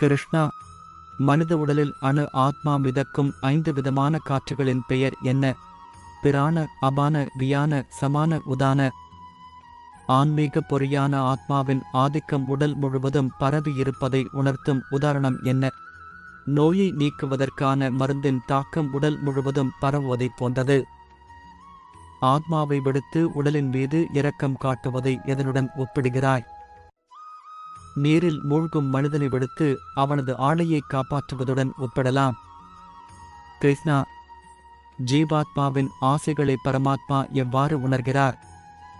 கிருஷ்ணா. மனித உடலில் அணு ஆத்மா மிதக்கும் ஐந்து விதமான காற்றுகளின் பெயர் என்ன? பிராண அபான வியான சமான உதான. ஆன்மீக பொறியான ஆத்மாவின் ஆதிக்கம் உடல் முழுவதும் பரவி இருப்பதை உணர்த்தும் உதாரணம் என்ன? நோயை நீக்குவதற்கான மருந்தின் தாக்கம் உடல் முழுவதும் பரவுவதைப் போன்றது. ஆத்மாவை விடுத்து உடலின் மீது இரக்கம் காட்டுவதை எதனுடன் ஒப்பிடுகிறாய்? நீரில் மூழ்கும் மனிதனை விடுத்து அவனது ஆளையை காப்பாற்றுவதுடன் ஒப்பிடலாம். கிருஷ்ணா ஜீவாத்மாவின் ஆசைகளை பரமாத்மா எவ்வாறு உணர்கிறார்?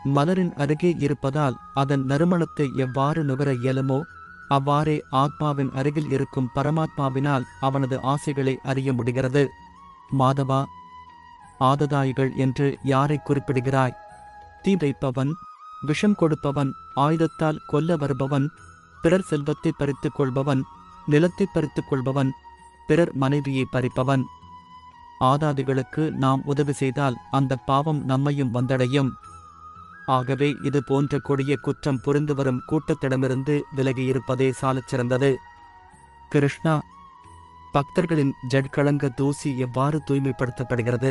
மலரின் அருகே இருப்பதால் அதன் நறுமணத்தை எவ்வாறு நுகர இயலுமோ அவ்வாறே ஆத்மாவின் அருகில் இருக்கும் பரமாத்மாவினால் அவனது ஆசைகளை அறிய முடிகிறது. மாதவா ஆததாயிகள் என்று யாரை குறிப்பிடுகிறாய்? தீ வைப்பவன் விஷம் கொடுப்பவன் ஆயுதத்தால் கொல்ல வருபவன் பிறர் செல்வத்தை பறித்துக் கொள்பவன் நிலத்தை பறித்துக் கொள்பவன் பிறர் மனைவியை பறிப்பவன். ஆதாதிகளுக்கு நாம் உதவி செய்தால் அந்த பாவம் நம்மையும் வந்தடையும். ஆகவே இது போன்ற கொடிய குற்றம் புரிந்து வரும் கூட்டத்திடமிருந்து விலகியிருப்பதே சாலச்சிறந்தது கிருஷ்ணா பக்தர்களின் ஜட்கலங்க தூசி எவ்வாறு தூய்மைப்படுத்தப்படுகிறது?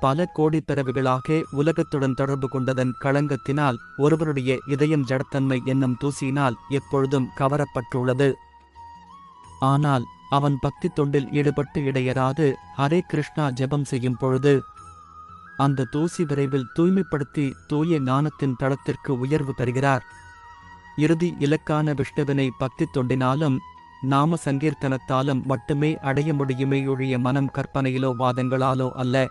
பல கோடி பிறவிகளாக உலகத்துடன் தொடர்பு கொண்டதன் களங்கத்தினால் ஒருவருடைய இதயம் ஜடத்தன்மை என்னும் தூசியினால் எப்பொழுதும் கவரப்பட்டுள்ளது. ஆனால் அவன் பக்தி தொண்டில் ஈடுபட்டு இடையராது ஹரே கிருஷ்ணா ஜெபம் செய்யும் பொழுது அந்த தூசி விரைவில் தூய்மைப்படுத்தி தூய ஞானத்தின் தளத்திற்கு உயர்வு பெறுகிறார். இறுதி இலக்கான விஷ்ணுவினை பக்தி தொண்டினாலும் நாம சங்கீர்த்தனத்தாலும் மட்டுமே அடைய முடியுமே ஒழிய மனம் கற்பனையிலோ வாதங்களாலோ அல்ல.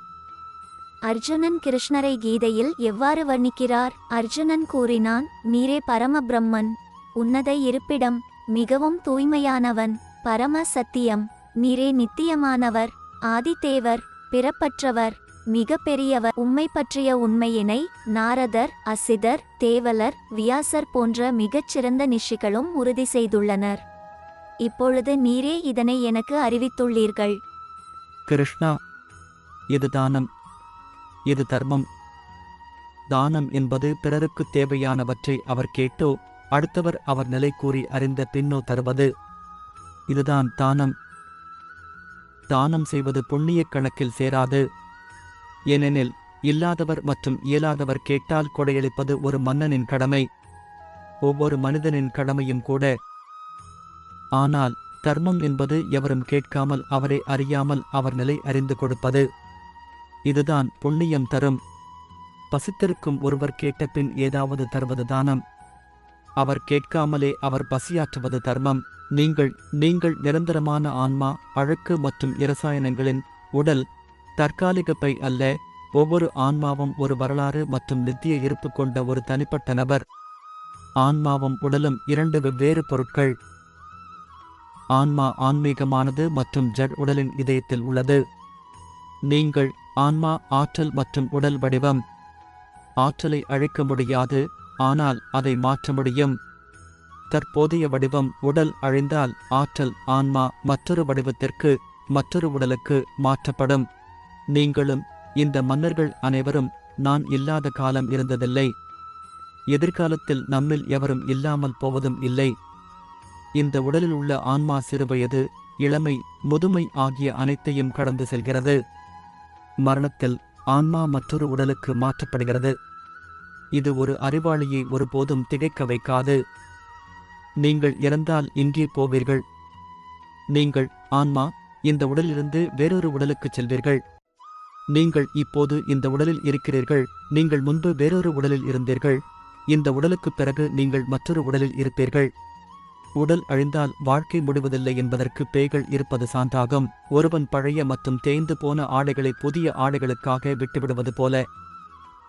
அர்ஜுனன் கிருஷ்ணரை கீதையில் எவ்வாறு வர்ணிக்கிறார்? அர்ஜுனன் கூறினான் நீரே பரம பிரம்மன் உன்னத இருப்பிடம் மிகவும் தூய்மையானவன் பரம சத்தியம் நீரே நித்தியமானவர் ஆதித்தேவர் பிறப்பற்றவர் மிக பெரியவர் உம்மை பற்றிய உண்மையினை நாரதர் அசிதர் தேவலர் வியாசர் போன்ற மிகச்சிறந்த நிஷிகளும் உறுதி செய்துள்ளனர். இப்பொழுது நீரே இதனை எனக்கு அறிவித்துள்ளீர்கள். கிருஷ்ணா இது தானம். இது தர்மம்? தானம் என்பது பிறருக்கு தேவையானவற்றை அவர் கேட்டோ அடுத்தவர் அவர் நிலை கூறி அறிந்த பின்னோ தருவது. இதுதான் தானம். தானம் செய்வது புண்ணிய கணக்கில் சேராது. ஏனெனில் இல்லாதவர் மற்றும் இயலாதவர் கேட்டால் கொடையளிப்பது ஒரு மன்னனின் கடமை. ஒவ்வொரு மனிதனின் கடமையும் கூட. ஆனால் தர்மம் என்பது எவரும் கேட்காமல் அவரை அறியாமல் அவர் நிலை அறிந்து கொடுப்பது. இதுதான் புண்ணியம் தரும். பசித்திருக்கும் ஒருவர் கேட்ட பின் ஏதாவது தருவது தானம். அவர் கேட்காமலே அவர் பசியாற்றுவது தர்மம். நீங்கள் நீங்கள் நிரந்தரமான ஆன்மா அழுக்கு மற்றும் இரசாயனங்களின் உடல் தற்காலிக பை அல்ல ஒவ்வொரு ஆன்மாவும் ஒரு வரலாறு மற்றும் நித்திய இருப்பு கொண்ட ஒரு தனிப்பட்ட நபர். ஆன்மாவும் உடலும் இரண்டு வெவ்வேறு பொருட்கள். ஆன்மா ஆன்மீகமானது மற்றும் ஜட் உடலின் இதயத்தில் உள்ளது. நீங்கள் ஆன்மா ஆற்றல் மற்றும் உடல் வடிவம். ஆற்றலை அழிக்க முடியாது ஆனால் அதை மாற்ற முடியும். தற்போதைய வடிவம் உடல் அழிந்தால் ஆற்றல் ஆன்மா மற்றொரு வடிவத்திற்கு மற்றொரு உடலுக்கு மாற்றப்படும். நீங்களும் இந்த மன்னர்கள் அனைவரும் நான் இல்லாத காலம் இருந்ததில்லை. எதிர்காலத்தில் நம்மில் எவரும் இல்லாமல் போவதும் இல்லை. இந்த உடலில் உள்ள ஆன்மா சிறுவயது இளமை முதுமை ஆகிய அனைத்தையும் கடந்து செல்கிறது. மரணத்தில் ஆன்மா மற்றொரு உடலுக்கு மாற்றப்படுகிறது. இது ஒரு அறிவாளியை ஒருபோதும் திகைக்க வைக்காது. நீங்கள் இறந்தால் இங்கே போவீர்கள். நீங்கள் ஆன்மா இந்த உடலிலிருந்து வேறொரு உடலுக்குச் செல்வீர்கள். நீங்கள் இப்போது இந்த உடலில் இருக்கிறீர்கள். நீங்கள் முன்பு வேறொரு உடலில் இருந்தீர்கள். இந்த உடலுக்குப் பிறகு நீங்கள் மற்றொரு உடலில் இருப்பீர்கள். உடல் அழிந்தால் வாழ்க்கை முடிவதில்லை என்பதற்கு பேய்கள் இருப்பது சான்றாகும். ஒருவன் பழைய மற்றும் தேய்ந்து போன ஆடைகளை புதிய ஆடைகளுக்காக விட்டுவிடுவது போல.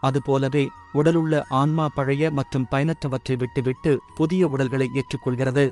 அதுபோலவே உடலுள்ள ஆன்மா பழைய மற்றும் பயனற்றவற்றை விட்டுவிட்டு புதிய உடல்களை ஏற்றுக்கொள்கிறது.